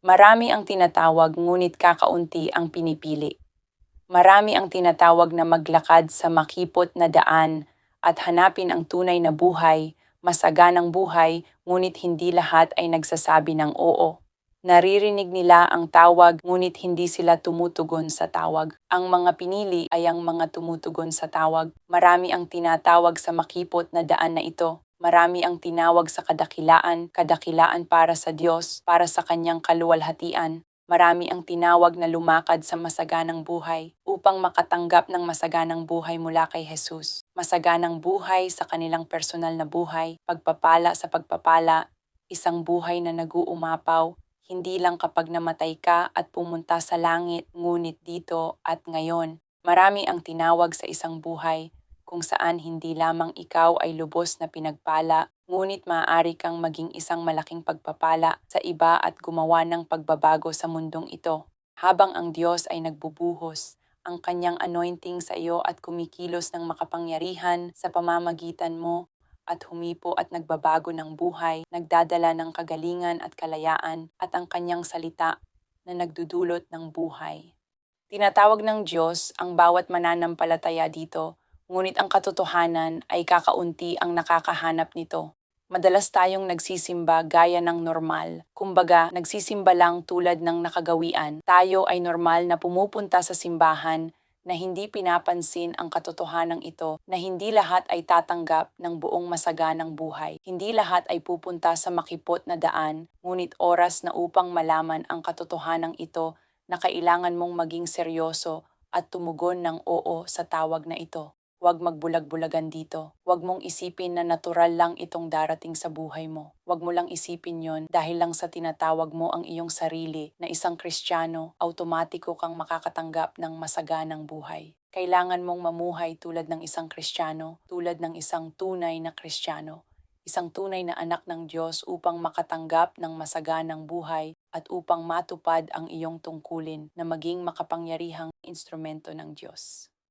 Marami ang tinatawag ngunit kakaunti ang pinipili. Marami ang tinatawag na maglakad sa makipot na daan at hanapin ang tunay na buhay, masaganang buhay, ngunit hindi lahat ay nagsasabi ng oo. Naririnig nila ang tawag ngunit hindi sila tumutugon sa tawag. Ang mga pinili ay ang mga tumutugon sa tawag. Marami ang tinatawag sa makipot na daan na ito. Marami ang tinawag sa kadakilaan, kadakilaan para sa Diyos, para sa kanyang kaluwalhatian. Marami ang tinawag na lumakad sa masaganang buhay upang makatanggap ng masaganang buhay mula kay Jesus. Masaganang buhay sa kanilang personal na buhay, pagpapala sa pagpapala, isang buhay na naguumapaw, hindi lang kapag namatay ka at pumunta sa langit, ngunit dito at ngayon. Marami ang tinawag sa isang buhay kung saan hindi lamang ikaw ay lubos na pinagpala, ngunit maaari kang maging isang malaking pagpapala sa iba at gumawa ng pagbabago sa mundong ito. Habang ang Diyos ay nagbubuhos, ang kanyang anointing sa iyo at kumikilos ng makapangyarihan sa pamamagitan mo at humipo at nagbabago ng buhay, nagdadala ng kagalingan at kalayaan at ang kanyang salita na nagdudulot ng buhay. Tinatawag ng Diyos ang bawat mananampalataya dito, ngunit ang katotohanan ay kakaunti ang nakakahanap nito. Madalas tayong nagsisimba gaya ng normal. Kumbaga, nagsisimba lang tulad ng nakagawian. Tayo ay normal na pumupunta sa simbahan na hindi pinapansin ang katotohanan ito na hindi lahat ay tatanggap ng buong masaganang buhay. Hindi lahat ay pupunta sa makipot na daan, ngunit oras na upang malaman ang katotohanan ito na kailangan mong maging seryoso at tumugon ng oo sa tawag na ito. Huwag magbulag-bulagan dito. Huwag mong isipin na natural lang itong darating sa buhay mo. Huwag mo lang isipin yon dahil lang sa tinatawag mo ang iyong sarili na isang Kristiyano, automatiko kang makakatanggap ng masaganang buhay. Kailangan mong mamuhay tulad ng isang Kristiyano, tulad ng isang tunay na Kristiyano. Isang tunay na anak ng Diyos upang makatanggap ng masaganang buhay at upang matupad ang iyong tungkulin na maging makapangyarihang instrumento ng Diyos.